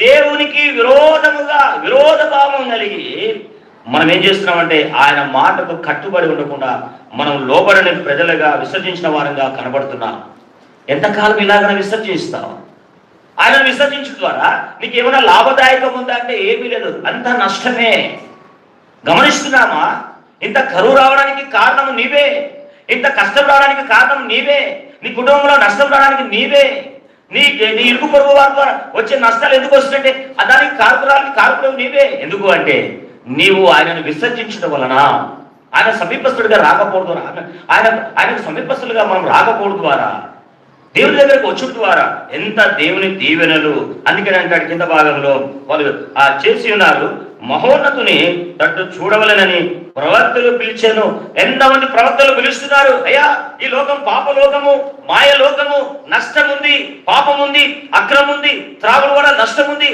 దేవునికి విరోధముగా విరోధ భావం కలిగి మనం ఏం చేస్తున్నామంటే ఆయన మాటకు కట్టుబడి ఉండకుండా మనం లోబడని ప్రజలుగా విసర్జించిన వారంగా కనబడుతున్నాం. ఎంతకాలం ఇలాగ విసర్జిస్తాం? ఆయన విసర్జించడం ద్వారా నీకు ఏమైనా లాభదాయకం ఉందా అంటే ఏమీ లేదు. అంత నష్టమే. గమనిస్తున్నామా? ఇంత కరువు రావడానికి కారణం నీవే. ఇంత కష్టం రావడానికి కారణం నీవే. నీ కుటుంబంలో నష్టం రావడానికి నీవే. నీ నీ ఇరుగు పొరుగు వారి ద్వారా వచ్చే నష్టాలు ఎందుకు వస్తుంటే? దానికి కారకురాలకి కారకుడు నీవే. ఎందుకు అంటే నీవు ఆయనను విసర్జించడం వలన ఆయన సమీపస్తుడిగా రాకపోవడం ఆయన ఆయన ఆయనకు సమీపస్తులుగా మనం రాకపోవడం ద్వారా దేవుని దగ్గరకు వచ్చుట ద్వారా ఎంత దేవుని దీవెనలు. అందుకని అంటాడు కింద భాగంలో వాళ్ళు ఆ చేసి ఉన్నారు. మహోన్నతుని తట్టు చూడవలెనని ప్రవక్తలు పిలిచాను. ఎంతమంది ప్రవక్తలు పిలుస్తున్నారు? అయ్యా ఈ లోకం పాప లోకము మాయ లోకము నష్టం ఉంది పాపం ఉంది అక్రమం ఉంది త్రాగుడు కూడా నష్టం ఉంది